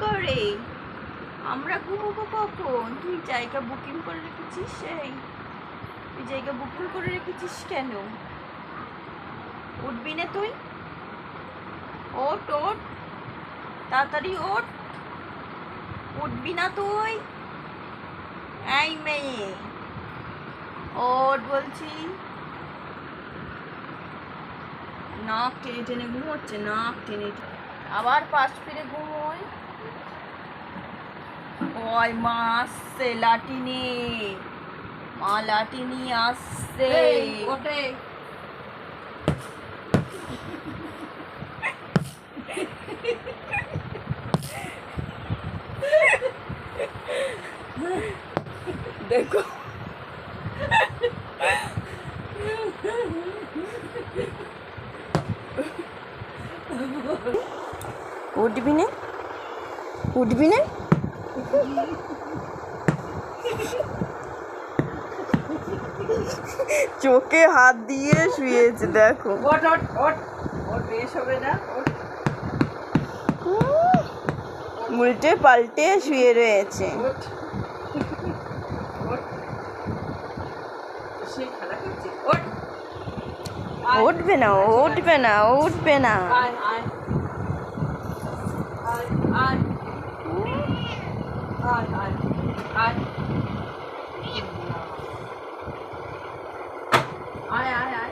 করে? আমরা ঘুমোবো কখন? তুই জায়গা বুকিং করে রেখেছিস সেই? তুই জায়গা বুকিং করে রেখেছিস কেন? উঠবি না তুই? ওট ওট তাড়াতাড়ি ওঠ। উঠবি না তুই? এই মেয়ে। ওট বলছি। নাক টেনে টেনে ঘুমোচ্ছে, নাক টেনে। আবার পাশ ফিরে ঘুমোয় ওই মা আসছে লাঠি নিয়ে। মা লাঠি নিয়ে আসছে। ওঠে। দেখো। উঠবি না উঠবি না। চোখে হাত দিয়ে শুয়েছে দেখো। বেশ হবে না উল্টে পাল্টে শুয়ে রয়েছে। উঠবে না উঠবে না উঠবে না। ai ai ai. Ai.